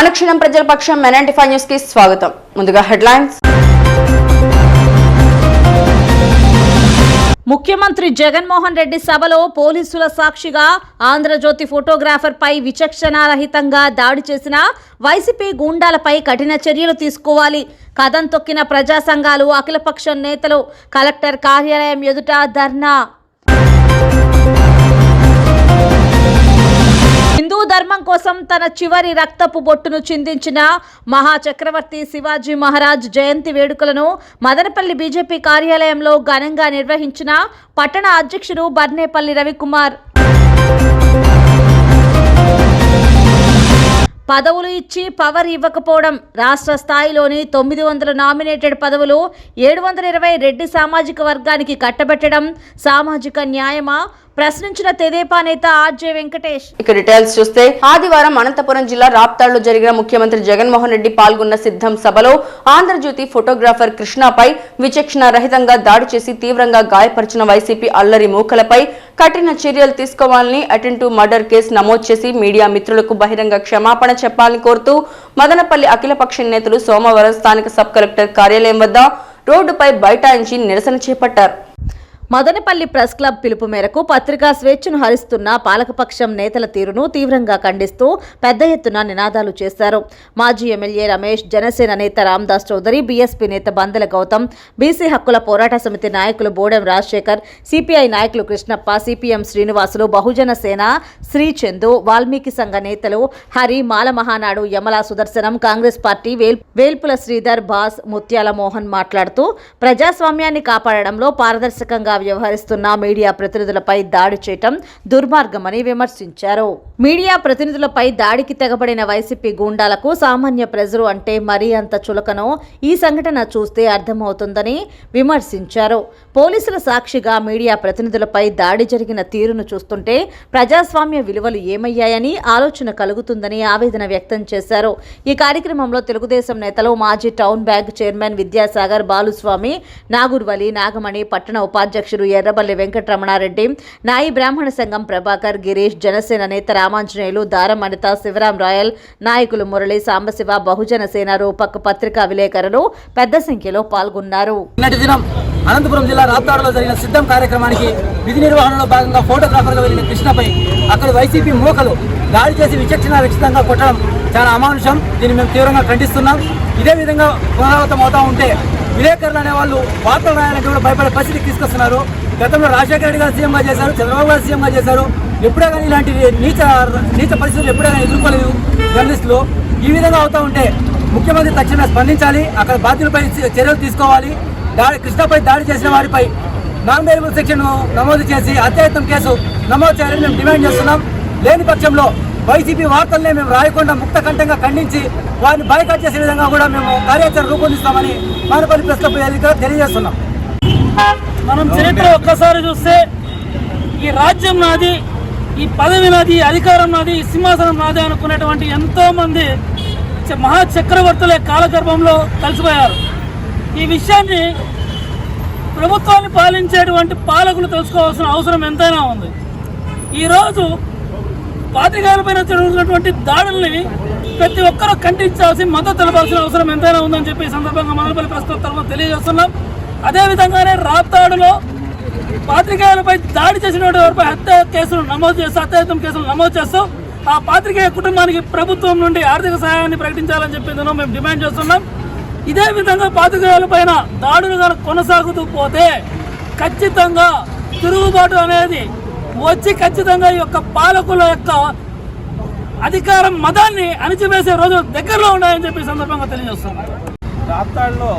మనక్షణం ప్రజల పక్షం మెనాంటి ఫైవ్ న్యూస్కి స్వాగతం. ముందుగా హెడ్లైన్స్. ముఖ్యమంత్రి జగన్మోహన్ రెడ్డి సభలో పోలీసుల సాక్షిగా ఆంధ్రజ్యోతి ఫోటోగ్రాఫర్ పై విచక్షణారహితంగా దాడి చేసిన వైసీపీ గూండాలపై కఠిన చర్యలు తీసుకోవాలి. కథం తొక్కిన ప్రజా సంఘాలు అఖిలపక్షం నేతలు కలెక్టర్ కార్యాలయం ఎదుట ధర్నా. హిందూ ధర్మం కోసం తన చివరి రక్తపు బొట్టును చిందించిన మహా చక్రవర్తి శివాజీ మహారాజ్ జయంతి వేడుకలను మదనపల్లి బీజేపీ కార్యాలయంలో ఘనంగా నిర్వహించిన పట్టణ అధ్యక్షుడు బర్నేపల్లి రవికుమార్. పదవులు ఇచ్చి పవర్ ఇవ్వకపోవడం రాష్ట్ర స్థాయిలోని తొమ్మిది వందల నామినేటెడ్ పదవులు ఏడు వందల ఇరవై రెడ్డి సామాజిక వర్గానికి కట్టబెట్టడం సామాజిక న్యాయమా ప్రశ్నించిన తెదేపా నేత ఆర్జే వెంకటేష్. ఇక డీటెయిల్స్ చూస్తే ఆదివారం అనంతపురం జిల్లా రాప్తాడులో జరిగిన ముఖ్యమంత్రి జగన్మోహన్ రెడ్డి పాల్గొన్న సిద్ధం సభలో ఆంధ్రజ్యోతి ఫోటోగ్రాఫర్ కృష్ణపై విచక్షణ రహితంగా దాడి చేసి తీవ్రంగా గాయపరిచిన వైసీపీ అల్లరి మూకలపై కఠిన చర్యలు తీసుకోవాలని అటెంటివ్ మర్డర్ కేసు నమోదు చేసి మీడియా మిత్రులకు బహిరంగ క్షమాపణ చెప్పాలని కోరుతూ మదనపల్లి అఖిలపక్ష నేతలు సోమవారం స్థానిక సబ్ కలెక్టర్ కార్యాలయం వద్ద రోడ్డుపై బైఠాయించి నిరసన చేపట్టారు. మదనపల్లి ప్రెస్ క్లబ్ పిలుపు మేరకు పత్రికా స్వేచ్ఛను హరిస్తున్న పాలకపక్షం నేతల తీరును తీవ్రంగా ఖండిస్తూ పెద్ద ఎత్తున నినాదాలు చేశారు. మాజీ ఎమ్మెల్యే రమేష్ జనసేన నేత రామ్దాస్ చౌదరి బీఎస్పీ నేత బందెల గౌతమ్ బీసీ హక్కుల పోరాట సమితి నాయకులు బోడెం రాజశేఖర్ సిపిఐ నాయకులు కృష్ణప్ప సిపిఎం శ్రీనివాసులు బహుజన సేన శ్రీ చందు వాల్మీకి సంఘ నేతలు హరి మాల మహానాడు యమలా సుదర్శనం కాంగ్రెస్ పార్టీ వేల్ వేల్పుల శ్రీధర్ బాస్ ముత్యాల మోహన్ మాట్లాడుతూ ప్రజాస్వామ్యాన్ని కాపాడడంలో పారదర్శకంగా వ్యవహరిస్తున్న మీడియా ప్రతినిధులపై దాడి చేయటం దుర్మార్గమని విమర్శించారు. మీడియా ప్రతినిధులపై దాడికి తెగబడిన వైసీపీ గూండాలకు సామాన్య ప్రజలు అంటే మరీ అంత చులకనో ఈ సంఘటన చూస్తే అర్థమవుతుందని విమర్శించారు. పోలీసుల సాక్షిగా మీడియా ప్రతినిధులపై దాడి జరిగిన తీరును చూస్తుంటే ప్రజాస్వామ్య విలువలు ఏమయ్యాయని ఆలోచన కలుగుతుందని ఆవేదన వ్యక్తం చేశారు. ఈ కార్యక్రమంలో తెలుగుదేశం నేతలు మాజీ town bank chairman Vidyasagar Baluswamy Nagurvali Nagamani పట్టణ ఉపాధ్యక్షుడు ఎర్రబల్లి వెంకటరమణారెడ్డి నాయి బ్రాహ్మణ సంఘం ప్రభాకర్ గిరీష్ జనసేన నేత రామాంజనేయులు దారం అనిత శివరాం రాయల్ నాయకులు మురళి సాంబశివ బహుజన సేన రూపక్ పత్రికా విలేకరులు పెద్ద సంఖ్యలో పాల్గొన్నారు. అనంతపురం జిల్లా రాప్తాడులో జరిగిన సిద్ధం కార్యక్రమానికి విధి నిర్వహణలో భాగంగా ఫోటోగ్రాఫర్గా వెళ్ళిన కృష్ణపై అక్కడ వైసీపీ మూకలు దాడి చేసి విచక్షణ విచితంగా కొట్టడం చాలా అమానుషం. దీన్ని మేము తీవ్రంగా ఖండిస్తున్నాం. ఇదే విధంగా పునరావృతం అవుతా ఉంటే విలేకరులు అనే వాళ్ళు వార్తలు రాయాలంటే కూడా భయపడే పరిస్థితికి తీసుకొస్తున్నారు. గతంలో రాజశేఖర రెడ్డి గారు సీఎంగా చేశారు చంద్రబాబు గారు సీఎంగా చేశారు. ఎప్పుడే కానీ ఇలాంటి నీచ నీచ పరిస్థితులు ఎప్పుడే కానీ ఎదుర్కోలేదు జర్నలిస్టులు. ఈ విధంగా అవుతూ ఉంటే ముఖ్యమంత్రి తక్షణమే స్పందించాలి అక్కడ బాధ్యులపై చర్యలు తీసుకోవాలి. దాడి కృష్ణపై దాడి చేసిన వారిపై నాన్ వేరియబుల్ సెక్షన్ నమోదు చేసి హత్యాయత్నం కేసు నమోదు చేయాలని మేము డిమాండ్ చేస్తున్నాం. లేని పక్షంలో వైసీపీ వార్తల్ని మేము రాయకుండా ముక్త కంఠంగా ఖండించి వారిని బైకాట్ చేసే విధంగా కూడా మేము కార్యాచరణ రూపొందిస్తామని మానపల్లి ప్రెస్ క్లబ్ తెలియజేస్తున్నాం. మనం చరిత్ర ఒక్కసారి చూస్తే ఈ రాజ్యం నాది ఈ పదవి నాది అధికారం నాది ఈ సింహాసనం నాది అనుకునేటువంటి ఎంతో మంది చ- మహా చక్రవర్తులే కాలగర్భంలో కలిసిపోయారు. ఈ విషయాన్ని ప్రభుత్వాన్ని పాలించేటువంటి పాలకులు తెలుసుకోవాల్సిన అవసరం ఎంతైనా ఉంది. ఈరోజు పాత్రికాలపైన జరుగుతున్నటువంటి దాడుల్ని ప్రతి ఒక్కరూ ఖండించాల్సి మద్దతు తెలపాల్సిన అవసరం ఎంతైనా ఉందని చెప్పి ఈ సందర్భంగా మదనపల్లి ప్రస్తుత తరఫున తెలియజేస్తున్నాం. అదేవిధంగానే రాప్తాడులో పాత్రికేయులపై దాడి చేసినటువంటి వారిపై హత్య కేసులు నమోదు చేస్తూ హత్యాయత్నం కేసులు నమోదు చేస్తూ ఆ పాత్రికేయ కుటుంబానికి ప్రభుత్వం నుండి ఆర్థిక సహాయాన్ని ప్రకటించాలని చెప్పి మేము డిమాండ్ చేస్తున్నాం. ఇదే విధంగా పాత్రికేయుల పైన దాడులు కనుక కొనసాగుతూ పోతే ఖచ్చితంగా తిరుగుబాటు అనేది వచ్చి ఖచ్చితంగా ఈ యొక్క పాలకుల యొక్క అధికారం మతాన్ని అణిచివేసే రోజు దగ్గరలో ఉన్నాయని చెప్పి సందర్భంగా తెలియజేస్తున్నారు రాప్తాడులో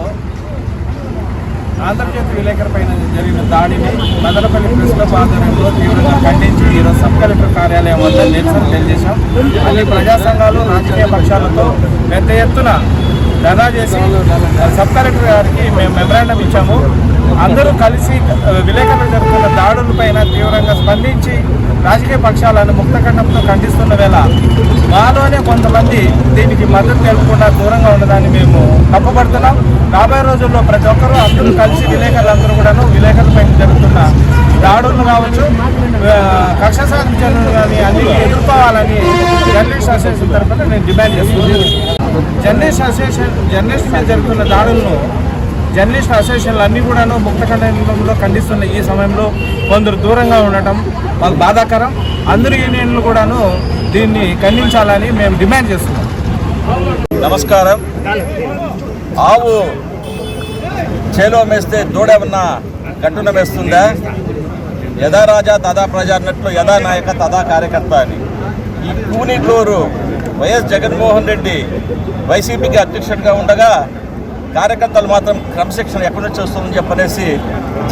ఆంధ్రజ్యోతి విలేకరు పైన జరిగిన దాడిని మదనపల్లి ప్రెస్ క్లబ్ ఆధ్వర్యంలో తీవ్రంగా ఖండించి ఈరోజు సబ్ కలెక్టర్ కార్యాలయం వద్ద నిరసన తెలియజేశాం. అన్ని ప్రజా సంఘాలు రాజకీయ పక్షాలతో పెద్ద ఎత్తున ధనా చేసి సబ్ కలెక్టర్ గారికి మేము మెమరాండం ఇచ్చాము. అందరూ కలిసి విలేకరులు జరుగుతున్న దాడులపైన తీవ్రంగా స్పందించి రాజకీయ పక్షాలను ముక్తఖండంతో ఖండిస్తున్న వేళ మాలోనే కొంతమంది దీనికి మద్దతు తెలుపకుండా దూరంగా ఉన్నదాన్ని మేము తప్పుపడుతున్నాం రాబోయే రోజుల్లో ప్రతి ఒక్కరూ అందరూ కలిసి విలేకరులందరూ కూడాను విలేకరులపై జరుగుతున్న దాడులు కావచ్చు కక్ష సాధించడం కానీ అన్ని ఎదుర్కోవాలని జర్నలిస్ట్ అసోసియేషన్ తరఫున నేను డిమాండ్ చేస్తున్నాను. జర్నలిస్ట్ అసోసియేషన్ జర్నలిస్ట్ మీద జరుగుతున్న దాడులను జర్నలిస్ట్ అసోసియేషన్లు అన్నీ కూడాను ముక్త ఖండంలో ఖండిస్తున్న ఈ సమయంలో కొందరు దూరంగా ఉండటం మాకు బాధాకరం. అందరు యూనియన్లు కూడాను దీన్ని ఖండించాలని మేము డిమాండ్ చేస్తున్నాం. నమస్కారం. ఆవు చేలో మేస్తే దూడేమన్నా గట్టున మేస్తుందా? యథా రాజా తదా ప్రజా అన్నట్లు యథా నాయక తదా కార్యకర్త అని. ఈ కూనిట్లూరు వైఎస్ జగన్మోహన్ రెడ్డి వైసీపీకి అధ్యక్షుడిగా ఉండగా కార్యకర్తలు మాత్రం క్రమశిక్షణ ఎక్కడి నుంచి వస్తుందని చెప్పనేసి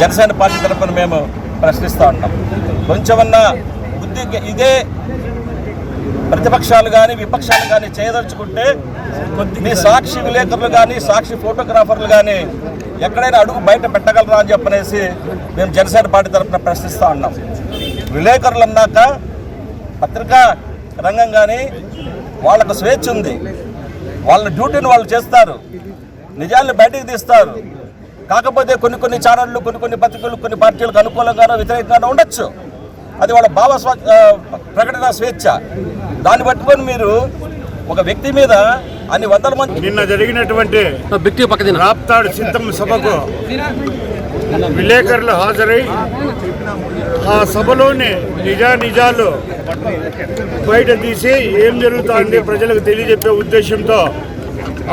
జనసేన పార్టీ తరఫున మేము ప్రశ్నిస్తూ ఉంటాం కొంచెమన్నా బుద్ధి ఇదే ప్రతిపక్షాలు కానీ విపక్షాలు కానీ చేయదలుచుకుంటే మీ సాక్షి విలేకరులు కానీ సాక్షి ఫోటోగ్రాఫర్లు కానీ ఎక్కడైనా అడుగు బయట పెట్టగలరా అని చెప్పనేసి మేము జనసేన పార్టీ తరఫున ప్రశ్నిస్తూ ఉన్నాం. విలేకరులు అన్నాక పత్రికా రంగం కానీ వాళ్ళకు స్వేచ్ఛ ఉంది. వాళ్ళ డ్యూటీని వాళ్ళు చేస్తారు. నిజాన్ని బయటికి తీస్తారు. కాకపోతే కొన్ని కొన్ని ఛానళ్ళు కొన్ని కొన్ని పత్రికలు కొన్ని పార్టీలకు అనుకూలంగానో వ్యతిరేకంగానో ఉండొచ్చు. అది వాళ్ళ భావ ప్రకటన స్వేచ్ఛ. దాన్ని పట్టుకొని మీరు ఒక వ్యక్తి మీద అన్ని వందల మంది నిన్న జరిగినటువంటి రాప్తాడు సిద్ధం సభకు విలేకరులు హాజరై ఆ సభలోని నిజా నిజాలు బయట తీసి ఏం జరుగుతోంది ప్రజలకు తెలియజెప్పే ఉద్దేశంతో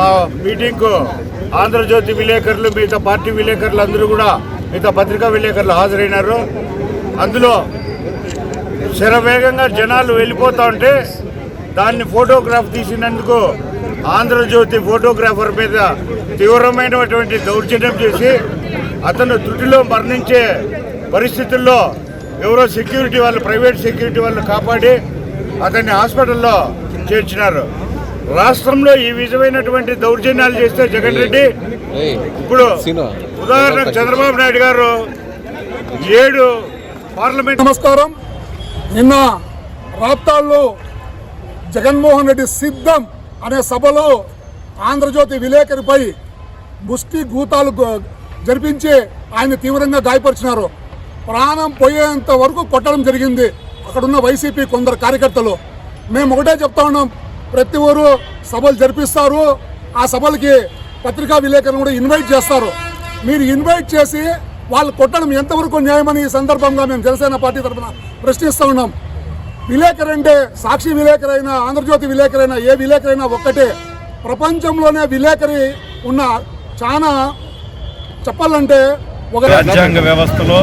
ఆ మీటింగ్కు ఆంధ్రజ్యోతి విలేకరులు మిగతా పార్టీ విలేకరులు అందరూ కూడా మిగతా పత్రికా విలేకరులు హాజరైనారు. అందులో శరవేగంగా జనాలు వెళ్ళిపోతూ ఉంటే దాన్ని ఫోటోగ్రాఫ్ తీసినందుకు ఆంధ్రజ్యోతి ఫోటోగ్రాఫర్ మీద తీవ్రమైనటువంటి దౌర్జన్యం చేసి అతను త్రుటిలో మరణించే పరిస్థితుల్లో ఎవరో సెక్యూరిటీ వాళ్ళు ప్రైవేట్ సెక్యూరిటీ వాళ్ళు కాపాడి అతన్ని హాస్పిటల్లో చేర్చినారు. రాష్ట్రంలో ఈ విధమైనటువంటి దౌర్జన్యాలు చేస్తే జగన్ రెడ్డి ఇప్పుడు ఉదాహరణకు చంద్రబాబు నాయుడు గారు ఏడు పార్లమెంట్ నమస్కారం. నిన్న రాప్తాల్లో జగన్మోహన్ రెడ్డి సిద్ధం అనే సభలో ఆంధ్రజ్యోతి విలేకరిపై ముష్టి గూతాలు జరిపించి ఆయన తీవ్రంగా గాయపరిచినారు. ప్రాణం పోయేంత వరకు కొట్టడం జరిగింది. అక్కడున్న వైసీపీ కొందరు కార్యకర్తలు. మేము ఒకటే చెప్తా ఉన్నాం. ప్రతి ఊరు సభలు జరిపిస్తారు. ఆ సభలకి పత్రికా విలేకరులు కూడా ఇన్వైట్ చేస్తారు. మీరు ఇన్వైట్ చేసి వాళ్ళు కొట్టడం ఎంతవరకు న్యాయమని ఈ సందర్భంగా మేము జనసేన పార్టీ తరఫున ప్రశ్నిస్తూ ఉన్నాం. విలేకరు అంటే సాక్షి విలేకరైనా ఆంధ్రజ్యోతి విలేకరైనా ఏ విలేకరైనా ఒక్కటే. ప్రపంచంలోనే విలేకరి ఉన్న చాలా చెప్పాలంటే ఒక రాజ్యాంగ వ్యవస్థలో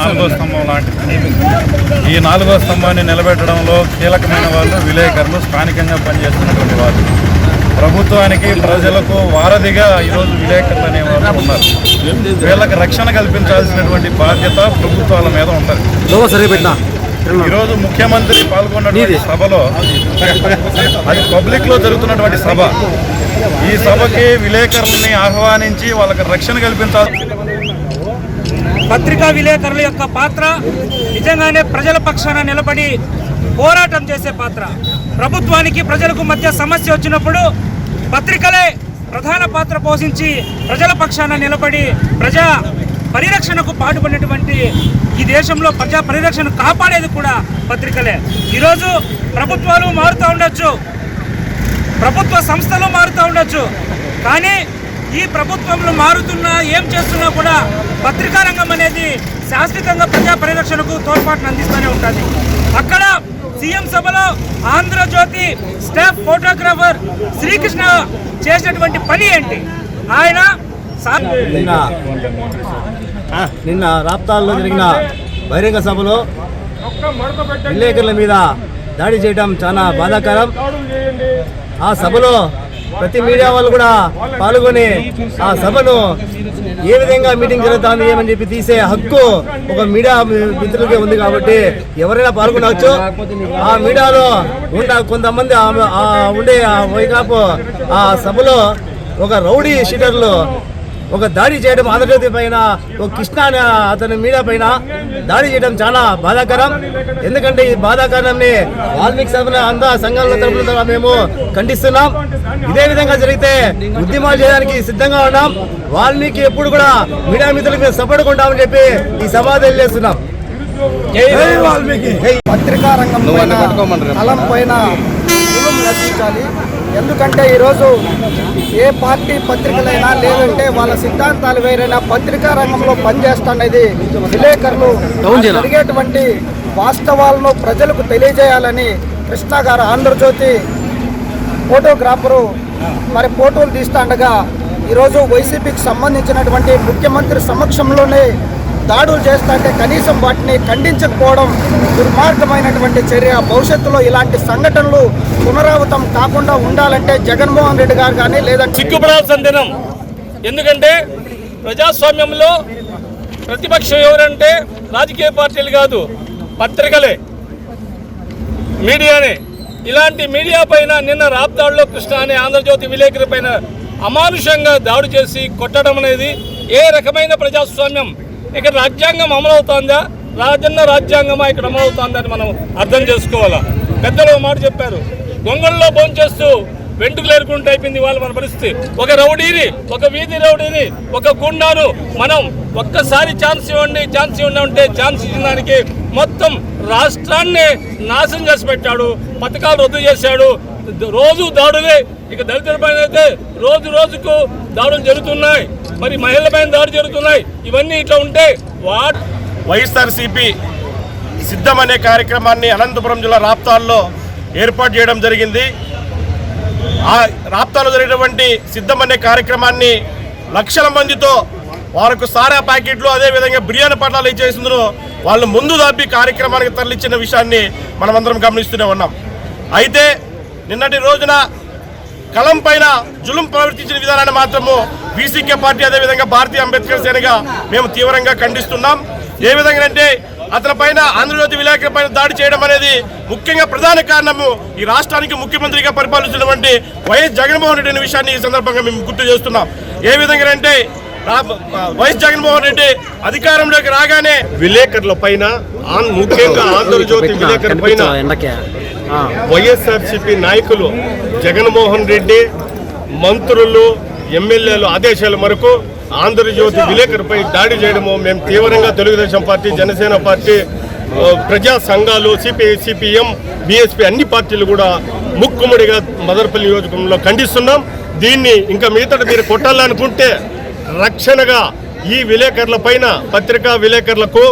నాలుగో స్తంభం లాంటిది. ఈ నాలుగో స్తంభాన్ని నిలబెట్టడంలో కీలకమైన వాళ్ళు విలేకరులు స్థానికంగా పనిచేస్తున్నటువంటి వాళ్ళు. ప్రభుత్వానికి ప్రజలకు వారధిగా ఈరోజు విలేకరులు అనే వాళ్ళు ఉన్నారు. వీళ్ళకి రక్షణ కల్పించాల్సినటువంటి బాధ్యత ప్రభుత్వాల మీద ఉంటుంది. ఈరోజు ముఖ్యమంత్రి పాల్గొన్నటువంటి సభలో అది పబ్లిక్లో జరుగుతున్నటువంటి సభ. ఈ సభకి విలేకరులని ఆహ్వానించి వాళ్ళకి రక్షణ కల్పించాలి పత్రికా విలేకరుల యొక్క పాత్ర నిజంగానే ప్రజల పక్షాన నిలబడి పోరాటం చేసే పాత్ర. ప్రభుత్వానికి ప్రజలకు మధ్య సమస్య వచ్చినప్పుడు పత్రికలే ప్రధాన పాత్ర పోషించి ప్రజల పక్షాన నిలబడి ప్రజా పరిరక్షణకు పాటుపడినటువంటి ఈ దేశంలో ప్రజా పరిరక్షణ కాపాడేది కూడా పత్రికలే. ఈరోజు ప్రభుత్వాలు మారుతూ ఉండొచ్చు. ప్రభుత్వ సంస్థలు మారుతూ ఉండొచ్చు. కానీ ఈ ప్రభుత్వంలో మారుతున్నా ఏం చేస్తున్నా కూడా పత్రికా రంగం అనేది శాశ్వతంగా ప్రజా పరిరక్షణకు తోడ్పాటును అందిస్తూనే ఉంటుంది. అక్కడ సీఎం సభలో ఆంధ్రజ్యోతి స్టాఫ్ ఫోటోగ్రాఫర్ శ్రీకృష్ణ చేసినటువంటి పని ఏంటి? ఆయన నిన్న నిన్న రాప్తాల్లో జరిగిన బహిరంగ సభలో విలేకరుల మీద దాడి చేయడం చాలా బాధాకరం. ఆ సభలో ప్రతి మీడియా వాళ్ళు కూడా పాల్గొని ఆ సభను ఏ విధంగా మీటింగ్ జరుగుతుంది ఏమని చెప్పి తీసే హక్కు ఒక మీడియా మిత్రులకే ఉంది కాబట్టి ఎవరైనా పాల్గొనవచ్చు. ఆ మీడియాలో ఉన్న కొంతమంది ఉండే ఆ వైకాపు ఆ సభలో ఒక రౌడీ షీటర్లు ఒక దాడి చేయడం ఆంధ్రజ్యోతి పైన ఒక కృష్ణ అతని మీడియా పైన దాడి చేయడం చాలా బాధాకరం. ఎందుకంటే ఈ బాధాకరాన్ని వాల్మీకి సభ అంద సంఘాల తరపున ద్వారా మేము ఖండిస్తున్నాం. ఇదే విధంగా జరిగితే ఉద్యమాలు చేయడానికి సిద్ధంగా ఉన్నాం. వాల్మీకి ఎప్పుడు కూడా మీడియా మిత్రులకు మేము సపోర్ట్ ఉంటామని చెప్పి ఈ సభ తెలియజేస్తున్నాం. పత్రికా రంగం పైన కలం రచించాలి. ఎందుకంటే ఈరోజు ఏ పార్టీ పత్రికలైనా లేదంటే వాళ్ళ సిద్ధాంతాలు వేరైనా పత్రికా రంగంలో పనిచేస్తున్నది విలేకరులు జరిగేటువంటి వాస్తవాలను ప్రజలకు తెలియజేయాలని కృష్ణ గారు ఆంధ్రజ్యోతి ఫోటోగ్రాఫరు మరి ఫోటోలు తీస్తుండగా ఈరోజు వైసీపీకి సంబంధించినటువంటి ముఖ్యమంత్రి సమక్షంలోనే దాడులు చేస్తుంటే కనీసం వాటిని ఖండించకపోవడం దుర్మార్గమైనటువంటి చర్య. భవిష్యత్తులో ఇలాంటి సంఘటనలు పునరావృతం కాకుండా ఉండాలంటే జగన్మోహన్ రెడ్డి గారు కానీ లేదా చిక్కుపడాల్సిన దినం. ఎందుకంటే ప్రజాస్వామ్యంలో ప్రతిపక్షం ఎవరంటే రాజకీయ పార్టీలు కాదు పత్రికలే మీడియానే. ఇలాంటి మీడియా పైన నిన్న రాప్తాడులో కృష్ణ అనే ఆంధ్రజ్యోతి విలేకరి పైన అమానుషంగా దాడి చేసి కొట్టడం అనేది ఏ రకమైన ప్రజాస్వామ్యం ఇక్కడ రాజ్యాంగం అమలవుతోందా? రాజన్న రాజ్యాంగమా ఇక్కడ అమలవుతోందని మనం అర్థం చేసుకోవాలా? పెద్దలు మాట చెప్పారు. గొంగళ్ళలో భోంచేస్తూ వెంట్రుకలు ఏరుకుంటూ అయిపోయింది వాళ్ళు మన పరిస్థితి. ఒక రౌడీని ఒక వీధి రౌడీని ఒక గుండాను మనం ఒక్కసారి ఛాన్స్ ఇవ్వండి ఛాన్స్ ఇవ్వండి అంటే ఛాన్స్ ఇచ్చిన దానికి మొత్తం రాష్ట్రాన్ని నాశనం చేసి పెట్టాడు పథకాలు రద్దు చేశాడు. రోజు దాడులే. ఇక దళితుల పైన అయితే రోజు రోజుకు దాడులు జరుగుతున్నాయి. మరి మహిళల పైన దాడులు జరుగుతున్నాయి. ఇవన్నీ ఇట్లా ఉంటే వాట్ వైఎస్ఆర్సీపీ సిద్ధం అనే కార్యక్రమాన్ని అనంతపురం జిల్లా రాప్తాల్లో ఏర్పాటు చేయడం జరిగింది. ఆ రాప్తాల్లో జరిగినటువంటి సిద్ధం అనే కార్యక్రమాన్ని లక్షల మందితో వారికి సారా ప్యాకెట్లు అదేవిధంగా బిర్యానీ పట్టాలు ఇచ్చేసిందో వాళ్ళు ముందు దాపి కార్యక్రమానికి తరలిచ్చిన విషయాన్ని మనమందరం గమనిస్తూనే ఉన్నాం. అయితే నిన్నటి రోజున కలం పైన జులుం ప్రవర్తించిన విధానాన్ని మాత్రము బీసీకే పార్టీ అదేవిధంగా భారతీయ అంబేద్కర్ సేనగా మేము తీవ్రంగా ఖండిస్తున్నాం. ఏ విధంగా అంటే అతని పైన ఆంధ్రజ్యోతి విలేకరుల పైన దాడి చేయడం అనేది ముఖ్యంగా ప్రధాన కారణము ఈ రాష్ట్రానికి ముఖ్యమంత్రిగా పరిపాలిస్తున్నటువంటి వైఎస్ జగన్మోహన్ రెడ్డి అనే విషయాన్ని ఈ సందర్భంగా మేము గుర్తు చేస్తున్నాం. ఏ విధంగా అంటే రా- వైఎస్ జగన్మోహన్ రెడ్డి అధికారంలోకి రాగానే విలేకరుల పైన ముఖ్యంగా ఆంధ్రజ్యోతి విలేకరుల పైన వైఎస్ఆర్సీపీ నాయకులు జగన్మోహన్ రెడ్డి మంత్రులు ఎమ్మెల్యేలు ఆదేశాల మేరకు ఆంధ్రజ్యోతి విలేకరుపై దాడి చేయడము మేము తీవ్రంగా తెలుగుదేశం పార్టీ జనసేన పార్టీ ప్రజా సంఘాలు సిపిఐ సిపిఎం బీఎస్పీ అన్ని పార్టీలు కూడా ముక్కుముడిగా మదర్పల్లి నియోజకవర్గంలో ఖండిస్తున్నాం. దీన్ని ఇంకా మిగతా మీరు కొట్టాలనుకుంటే రక్షణగా ఈ విలేకరుల పైన పత్రికా విలేకరులకు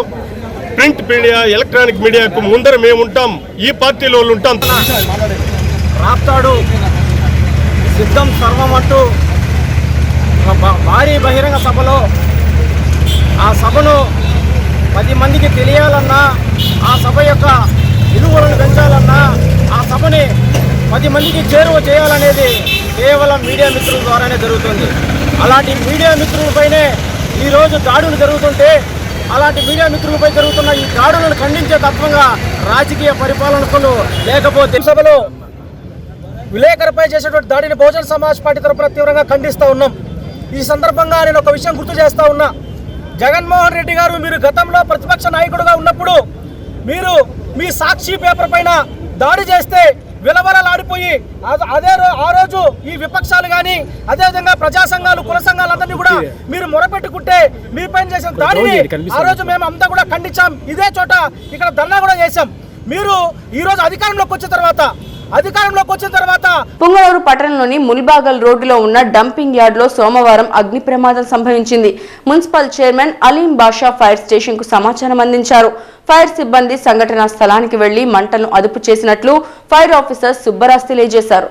ప్రింట్ మీడియా ఎలక్ట్రానిక్ మీడియాకు ముందర మేము ఉంటాం ఈ పార్టీలో వాళ్ళు ఉంటాం. రాప్తాడు. సిద్ధం సర్వమంటూ భారీ బహిరంగ సభలో ఆ సభను పది మందికి తెలియాలన్నా ఆ సభ యొక్క విలువలను పెంచాలన్నా ఆ సభని పది మందికి చేరువ చేయాలనేది కేవలం మీడియా మిత్రుల ద్వారానే జరుగుతుంది. అలాంటి మీడియా మిత్రులపైనే ఈరోజు దాడులు జరుగుతుంటే అలాంటి మీడియా మిత్రులపై జరుగుతున్న ఈ దాడులను ఖండించే తత్వంగా రాజకీయ పరిపాలనకులు లేకపోతే సభలో విలేకరుపై చేసేటువంటి దాడిని బహుజన సమాజ్ పార్టీ తరపున తీవ్రంగా ఖండిస్తూ ఉన్నాం. ఈ సందర్భంగా నేను ఒక విషయం గుర్తు చేస్తా ఉన్నా. జగన్మోహన్ రెడ్డి గారు మీరు గతంలో ప్రతిపక్ష నాయకుడిగా ఉన్నప్పుడు మీరు మీ సాక్షి పేపర్ పైన దాడి చేస్తే విలవలలాడిపోయి అదే ఆ రోజు ఈ విపక్షాలు కానీ అదేవిధంగా ప్రజా సంఘాలు కుల సంఘాలందరినీ కూడా మీరు మొరపెట్టుకుంటే మీ పైన చేసిన దాడిని ఆ రోజు మేము అంతా కూడా ఖండించాం. ఇదే చోట ఇక్కడ ధర్నా కూడా చేశాం. మీరు ఈ రోజు అధికారంలోకి వచ్చిన తర్వాత అధికారంలోకి వచ్చిన తర్వాత పుంగళూరు పట్టణంలోని ముల్బాగల్ రోడ్డులో ఉన్న డంపింగ్ యార్డ్లో సోమవారం అగ్ని ప్రమాదం సంభవించింది. Municipal chairman Aleem Basha fire స్టేషన్కు సమాచారం అందించారు. ఫైర్ సిబ్బంది సంఘటనా స్థలానికి వెళ్ళి మంటలను అదుపు చేసినట్లు ఫైర్ ఆఫీసర్ సుబ్బరాజ్ తెలియజేశారు.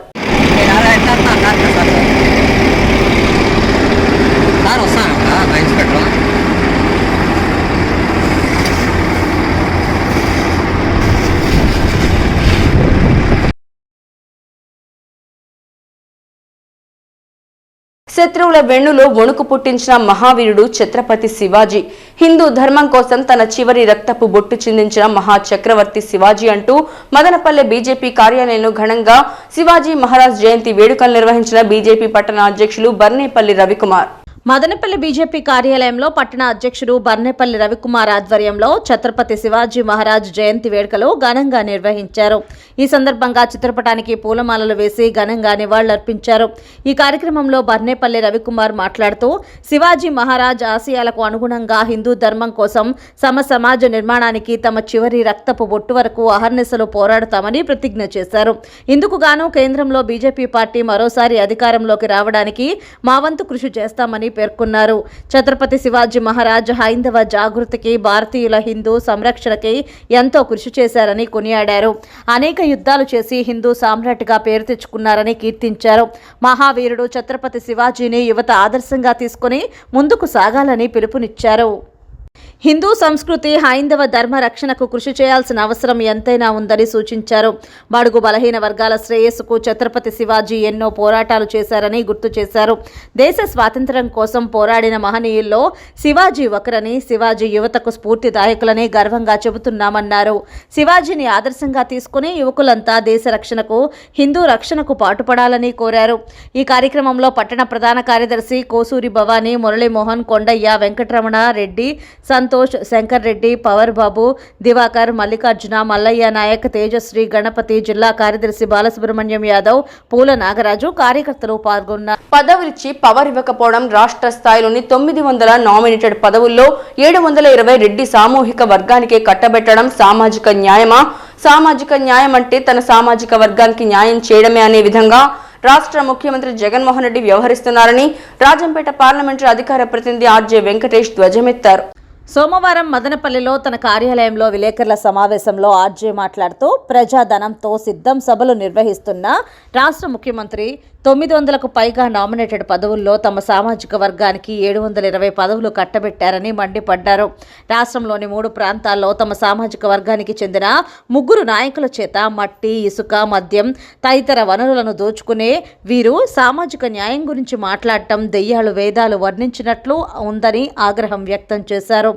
శత్రువుల వెన్నులో వణుకు పుట్టించిన మహావీరుడు ఛత్రపతి శివాజీ. హిందూ ధర్మం కోసం తన చివరి రక్తపు బొట్టు చిందించిన మహా చక్రవర్తి శివాజీ అంటూ మదనపల్లె బీజేపీ కార్యాలయంలో ఘనంగా శివాజీ మహారాజ్ జయంతి వేడుకలు నిర్వహించిన బీజేపీ పట్టణ అధ్యక్షులు బర్నేపల్లి రవికుమార్. మదనపల్లి బీజేపీ కార్యాలయంలో పట్టణ అధ్యక్షుడు బర్నేపల్లి రవికుమార్ ఆధ్వర్యంలో ఛత్రపతి శివాజీ మహారాజ్ జయంతి వేడుకలు ఘనంగా నిర్వహించారు. ఈ సందర్భంగా చిత్రపటానికి పూలమాలలు వేసి ఘనంగా నివాళులర్పించారు. ఈ కార్యక్రమంలో బర్నేపల్లి రవికుమార్ మాట్లాడుతూ శివాజీ మహారాజ్ ఆశయాలకు అనుగుణంగా హిందూ ధర్మం కోసం సమ సమాజ నిర్మాణానికి తమ చివరి రక్తపు బొట్టు వరకు అహర్నిశలు పోరాడతామని ప్రతిజ్ఞ చేశారు. ఇందుకు గాను కేంద్రంలో బీజేపీ పార్టీ మరోసారి అధికారంలోకి రావడానికి మా వంతు కృషి చేస్తామని పేర్కొన్నారు. ఛత్రపతి శివాజీ మహారాజ్ హైందవ జాగృతికి భారతీయుల హిందూ సంరక్షణకి ఎంతో కృషి చేశారని కొనియాడారు. అనేక యుద్ధాలు చేసి హిందూ సామ్రాట్గా పేరు తెచ్చుకున్నారని కీర్తించారు. మహావీరుడు ఛత్రపతి శివాజీని యువత ఆదర్శంగా తీసుకుని ముందుకు సాగాలని పిలుపునిచ్చారు. హిందూ సంస్కృతి హైందవ ధర్మ రక్షణకు కృషి చేయాల్సిన అవసరం ఎంతైనా ఉందని సూచించారు. బడుగు బలహీన వర్గాల శ్రేయస్సుకు ఛత్రపతి శివాజీ ఎన్నో పోరాటాలు చేశారని గుర్తు చేశారు. దేశ స్వాతంత్ర్యం కోసం పోరాడిన మహనీయుల్లో శివాజీ ఒకరని శివాజీ యువతకు స్ఫూర్తిదాయకులని గర్వంగా చెబుతున్నామన్నారు. శివాజీని ఆదర్శంగా తీసుకుని యువకులంతా దేశ రక్షణకు హిందూ రక్షణకు పాటుపడాలని కోరారు. ఈ కార్యక్రమంలో పట్టణ ప్రధాన కార్యదర్శి కోసూరి భవానీ మురళీమోహన్ కొండయ్య వెంకటరమణ రెడ్డి సంతోష్ శంకర్ రెడ్డి పవర్ బాబు దివాకర్ మల్లికార్జున మల్లయ్య నాయక్ తేజశ్రీ గణపతి జిల్లా కార్యదర్శి బాలసుబ్రహ్మణ్యం యాదవ్ పూల నాగరాజు కార్యకర్తలు పాల్గొన్నారు. పదవులిచ్చి పవర్ ఇవ్వకపోవడం రాష్ట్ర స్థాయిలోని తొమ్మిది వందల నామినేటెడ్ పదవుల్లో ఏడు వందల ఇరవై రెడ్డి సామూహిక వర్గానికే కట్టబెట్టడం సామాజిక న్యాయమా? సామాజిక న్యాయం అంటే తన సామాజిక వర్గానికి న్యాయం చేయడమే అనే విధంగా రాష్ట్ర ముఖ్యమంత్రి జగన్మోహన్ రెడ్డి వ్యవహరిస్తున్నారని రాజంపేట పార్లమెంటరీ అధికార ప్రతినిధి ఆర్జే వెంకటేష్ ధ్వజమెత్తారు. సోమవారం మదనపల్లిలో తన కార్యాలయంలో విలేకరుల సమావేశంలో ఆర్జే మాట్లాడుతూ ప్రజాధనంతో సిద్ధం సభలు నిర్వహిస్తున్న రాష్ట్ర ముఖ్యమంత్రి తొమ్మిది వందలకు పైగా నామినేటెడ్ పదవుల్లో తమ సామాజిక వర్గానికి ఏడు వందల ఇరవై పదవులు కట్టబెట్టారని మండిపడ్డారు. రాష్ట్రంలోని మూడు ప్రాంతాల్లో తమ సామాజిక వర్గానికి చెందిన ముగ్గురు నాయకుల చేత మట్టి ఇసుక మద్యం తదితర వనరులను దోచుకునే వీరు సామాజిక న్యాయం గురించి మాట్లాడటం దెయ్యాలు వేదాలు వర్ణించినట్లు ఉందని ఆగ్రహం వ్యక్తం చేశారు.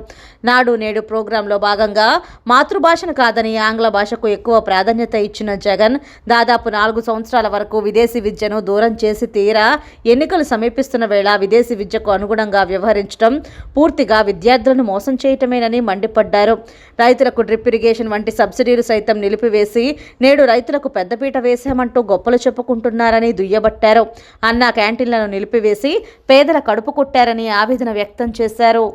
నాడు నేడు ప్రోగ్రాంలో భాగంగా మాతృభాషను కాదని ఆంగ్ల భాషకు ఎక్కువ ప్రాధాన్యత ఇచ్చిన జగన్ దాదాపు నాలుగు సంవత్సరాల వరకు విదేశీ విద్యను దూరం చేసి తీరా ఎన్నికలు సమీపిస్తున్న వేళ విదేశీ విద్యకు అనుగుణంగా వ్యవహరించడం పూర్తిగా విద్యార్థులను మోసం చేయటమేనని మండిపడ్డారు. రైతులకు డ్రిప్ ఇరిగేషన్ వంటి సబ్సిడీలు సైతం నిలిపివేసి నేడు రైతులకు పెద్దపీట వేశామంటూ గొప్పలు చెప్పుకుంటున్నారని దుయ్యబట్టారు. అన్నా క్యాంటీన్లను నిలిపివేసి పేదల కడుపు కొట్టారని ఆవేదన వ్యక్తం చేశారు.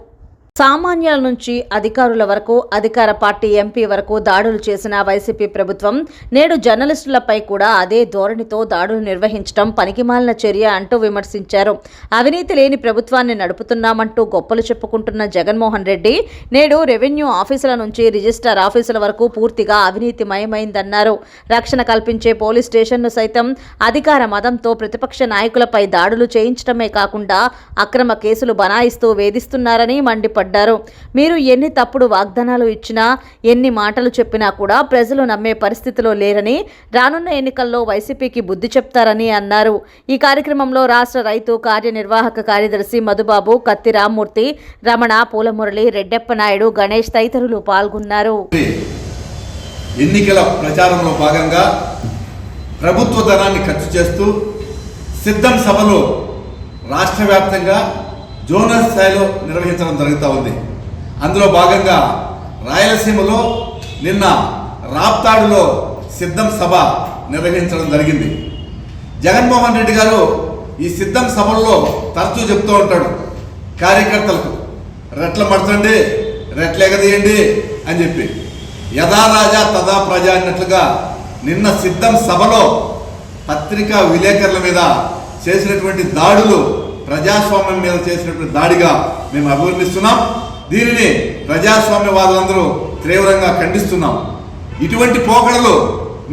సామాన్యుల నుంచి అధికారుల వరకు అధికార పార్టీ ఎంపీ వరకు దాడులు చేసిన వైసీపీ ప్రభుత్వం నేడు జర్నలిస్టులపై కూడా అదే ధోరణితో దాడులు నిర్వహించడం పనికిమాలిన చర్య అంటూ విమర్శించారు. అవినీతి లేని ప్రభుత్వాన్ని నడుపుతున్నామంటూ గొప్పలు చెప్పుకుంటున్న జగన్మోహన్ రెడ్డి నేడు రెవెన్యూ ఆఫీసుల నుంచి రిజిస్టార్ ఆఫీసుల వరకు పూర్తిగా అవినీతిమయమైందన్నారు. రక్షణ కల్పించే పోలీస్ స్టేషన్ను సైతం అధికార మదంతో ప్రతిపక్ష నాయకులపై దాడులు చేయించడమే కాకుండా అక్రమ కేసులు బనాయిస్తూ వేధిస్తున్నారని మండిపడ్డారు. మీరు ఎన్ని తప్పుడు వాగ్దానాలు ఇచ్చినా ఎన్ని మాటలు చెప్పినా కూడా ప్రజలు నమ్మే పరిస్థితిలో లేరని రానున్న ఎన్నికల్లో వైసీపీకి బుద్ధి చెప్తారని అన్నారు. ఈ కార్యక్రమంలో రాష్ట్ర రైతు కార్యనిర్వాహక కార్యదర్శి మధుబాబు కత్తి రామ్మూర్తి రమణ పూలమురళి రెడ్డెప్ప నాయుడు గణేష్ తదితరులు పాల్గొన్నారు. ఎన్నికల ప్రచారంలో భాగంగా ప్రభుత్వ ధనాన్ని ఖర్చు చేస్తూ సిద్ధం సభలో రాష్ట్ర వ్యాప్తంగా జోనల్ స్థాయిలో నిర్వహించడం జరుగుతూ ఉంది. అందులో భాగంగా రాయలసీమలో నిన్న రాప్తాడులో సిద్ధం సభ నిర్వహించడం జరిగింది. జగన్మోహన్ రెడ్డి గారు ఈ సిద్ధం సభల్లో తరచూ చెప్తూ ఉంటాడు కార్యకర్తలకు రెట్ల మడతండి రెట్లు ఎగదీయండి అని చెప్పి. యథా రాజా తదా ప్రజ అన్నట్లుగా నిన్న సిద్ధం సభలో పత్రికా విలేకరుల మీద చేసినటువంటి దాడులు ప్రజాస్వామ్యం మీద చేసినటువంటి దాడిగా మేము అభివర్ణిస్తున్నాం. దీనిని ప్రజాస్వామ్యవాదులందరూ తీవ్రంగా ఖండిస్తున్నాం. ఇటువంటి పోకడలు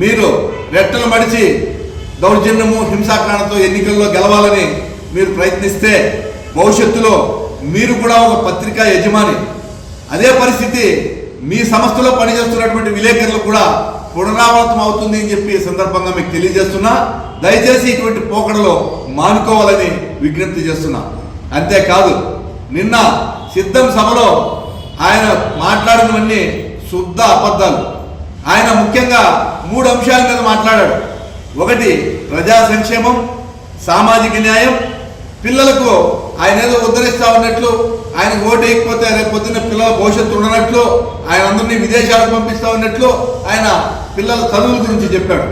మీరు రెట్టలు మడిచి దౌర్జన్యము హింసాకాండతో ఎన్నికల్లో గెలవాలని మీరు ప్రయత్నిస్తే భవిష్యత్తులో మీరు కూడా ఒక పత్రికా యజమాని. అదే పరిస్థితి మీ సంస్థలో పనిచేస్తున్నటువంటి విలేకరులు కూడా పునరావృతం అవుతుంది అని చెప్పి సందర్భంగా మీకు తెలియజేస్తున్నా. దయచేసి ఇటువంటి పోకడలో మానుకోవాలని విజ్ఞప్తి చేస్తున్నా. అంతేకాదు నిన్న సిద్ధం సభలో ఆయన మాట్లాడినవన్నీ శుద్ధ అబద్ధాలు. ఆయన ముఖ్యంగా మూడు అంశాల మీద మాట్లాడాడు. ఒకటి ప్రజా సంక్షేమం సామాజిక న్యాయం. పిల్లలకు ఆయన ఏదో ఉద్ధరిస్తా ఉన్నట్లు ఆయన ఓటు వేయకపోతే రేపు పొద్దున్న పిల్లల భవిష్యత్తు ఉండనట్లు ఆయన అందరినీ విదేశాలకు పంపిస్తా ఉన్నట్లు ఆయన పిల్లల చదువుల గురించి చెప్పాడు.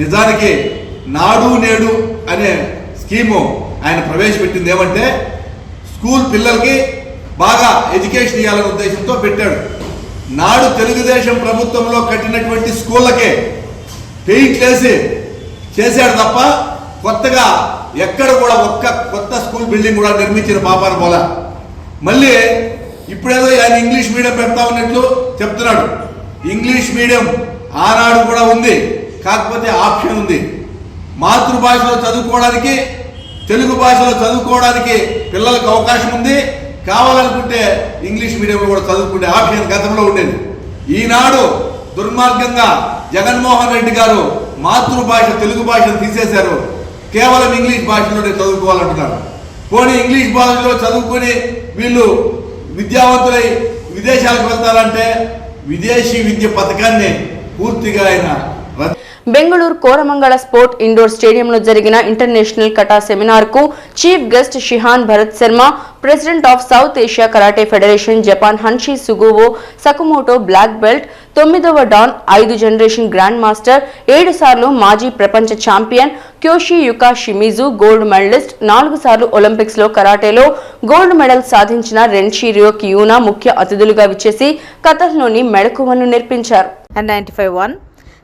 నిజానికి నాడు నేడు అనే స్కీము ఆయన ప్రవేశపెట్టింది ఏమంటే స్కూల్ పిల్లలకి బాగా ఎడ్యుకేషన్ ఇవ్వాలనే ఉద్దేశంతో పెట్టాడు. నాడు తెలుగుదేశం ప్రభుత్వంలో కట్టినటువంటి స్కూళ్ళకే పెయింట్ వేసి చేశాడు తప్ప కొత్తగా ఎక్కడ కూడా ఒక్క కొత్త స్కూల్ బిల్డింగ్ కూడా నిర్మించిన పాపాన పోలా. మళ్ళీ ఇప్పుడేదో ఆయన ఇంగ్లీష్ మీడియం పెడతా ఉన్నట్లు చెప్తున్నాడు. ఇంగ్లీష్ మీడియం ఆనాడు కూడా ఉంది కాకపోతే ఆప్షన్ ఉంది. మాతృభాషలో చదువుకోవడానికి తెలుగు భాషలో చదువుకోవడానికి పిల్లలకు అవకాశం ఉంది. కావాలనుకుంటే ఇంగ్లీష్ మీడియంలో కూడా చదువుకునే ఆప్షన్ గతంలో ఉండేది. ఈనాడు దుర్మార్గంగా జగన్మోహన్ రెడ్డి గారు మాతృభాష తెలుగు భాషను తీసేశారు. కేవలం ఇంగ్లీష్ భాషలోనే చదువుకోవాలంటున్నారు. పోనీ ఇంగ్లీష్ భాషలో చదువుకొని వీళ్ళు విద్యావంతులై విదేశాలకు వెళ్తారంటే విదేశీ విద్య పథకాన్ని పూర్తిగా ఆయన బెంగళూరు కోరమంగళ స్పోర్ట్ ఇండోర్ స్టేడియంలో జరిగిన international kata సెమినార్కు chief guest shihan Bharat Sharma president of South Asia karate federation Japan hanshi Suguo Sakumoto black belt తొమ్మిదవ డాన్ ఐదు జనరేషన్ గ్రాండ్ మాస్టర్ ఏడు సార్లు మాజీ ప్రపంచ champion kyoshi Yuka Shimizu gold medallist నాలుగు సార్లు ఒలింపిక్స్లో కరాటేలో గోల్డ్ మెడల్ సాధించిన రెన్షిరియో కియూనా ముఖ్య అతిథులుగా విచ్చేసి కథల్లోని మెళకువను నేర్పించారు. అండ్ నైంటీ ఫైవ్ వన్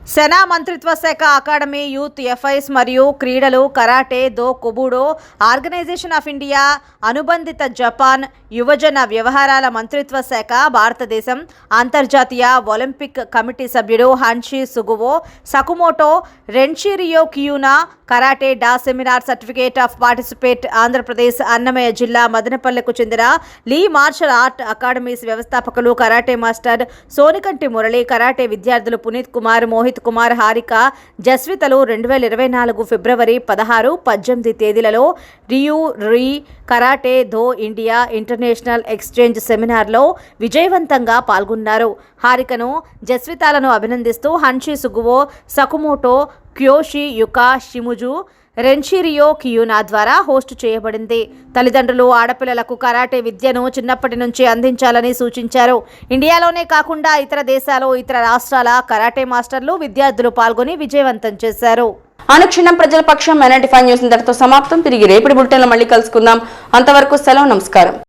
సెనా మంత్రిత్వ శాఖ అకాడమీ యూత్ ఎఫ్ఐస్ మరియు క్రీడలు karate do kobudo organisation of India అనుబంధిత జపాన్ యువజన వ్యవహారాల మంత్రిత్వ శాఖ భారతదేశం అంతర్జాతీయ ఒలింపిక్ కమిటీ సభ్యుడు hanshi Suguo Sakumoto renshi Ryo Kiyuna karate do seminar certificate of participate Andhra Pradesh Annamayya జిల్లా మదనపల్లెకు చెందిన లీ మార్షల్ ఆర్ట్ అకాడమీస్ వ్యవస్థాపకులు karate master Sonikanti Murali karate విద్యార్థులు పునీత్ కుమార్ మోహిత్ కుమార్ హారిక జస్వితలు రెండు వేల ఇరవై నాలుగు ఫిబ్రవరి పదహారు పద్దెనిమిది తేదీలలో రియు రీ karate do India international exchange సెమినార్లో విజయవంతంగా పాల్గొన్నారు. హారికను జస్వితాలను అభినందిస్తూ హన్షి సుగువో సకుమోటో క్యోషి యుకా షిముజు రెన్షిరియో కియూనా ద్వారా హోస్ట్ చేయబడింది. తల్లిదండ్రులు ఆడపిల్లలకు కరాటే విద్యను చిన్నప్పటి నుంచి అందించాలని సూచించారు. ఇండియాలోనే కాకుండా ఇతర దేశాలు ఇతర రాష్ట్రాల కరాటే మాస్టర్లు విద్యార్థులు పాల్గొని విజయవంతం చేశారు. అనుక్షణం ప్రజల పక్షం ఎన్ఐటి ఫైవ్ న్యూస్ ఇంతటితో సమాప్తం. తిరిగి రేపటి బులెటిన్లో మళ్ళీ కలుసుకుందాం. అంతవరకు సెలవు నమస్కారం.